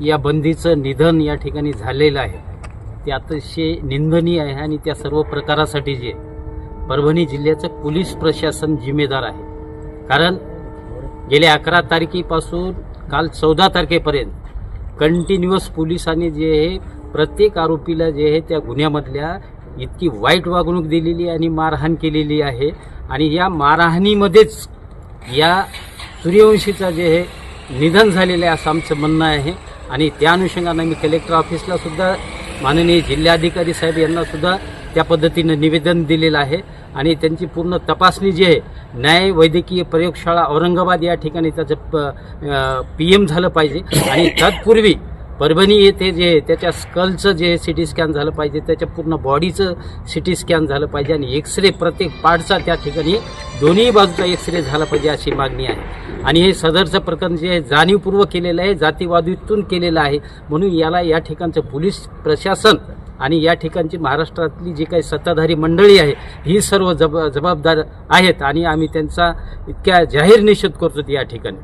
या बंदीचं निधन या ठिकाणी झालेलं आहे. ते अतिशय निंदनीय आहे आणि त्या सर्व प्रकारासाठी जे परभणी जिल्ह्याचं पोलीस प्रशासन जिम्मेदार आहे. कारण गेल्या अकरा तारखेपासून काल चौदा तारखेपर्यंत कंटिन्युअस पोलिसांनी जे आहे प्रत्येक आरोपीला जे आहे त्या गुन्ह्यामधल्या इतकी वाईट वागणूक दिलेली आणि मारहाण केलेली आहे. आणि या मारहाणीमध्येच या सूर्यवंशीचं जे आहे निधन झालेलं आहे असं आमचं म्हणणं आहे. आणि त्या अनुषंगानं मी कलेक्टर ऑफिसला सुद्धा माननीय जिल्हाधिकारी साहेब यांना सुद्धा त्या पद्धतीनं निवेदन दिलेलं आहे. आणि त्यांची पूर्ण तपासणी जी आहे न्याय वैद्यकीय प्रयोगशाळा औरंगाबाद या ठिकाणी त्याचं पी एम झालं पाहिजे. आणि तत्पूर्वी परभणी येथे जे त्याच्या स्कलचं जे सी टी स्कॅन झालं पाहिजे. त्याच्या पूर्ण बॉडीचं सी टी स्कॅन झालं पाहिजे. आणि एक्सरे प्रत्येक पार्टचा त्या ठिकाणी दोन्ही बाजूचा एक्सरे झाला पाहिजे अशी मागणी आहे. आणि हे सदरचं प्रकरण जे आहे जाणीवपूर्वक केलेलं आहे जातीवादीतून केलेलं आहे. म्हणून याला या ठिकाणचं पोलीस प्रशासन आणि या ठिकाणची महाराष्ट्रातली जी काही सत्ताधारी मंडळी आहे ही सर्व जब जबाबदार आहेत. आणि आम्ही त्यांचा इतक्या जाहीर निषेध करतो या ठिकाणी.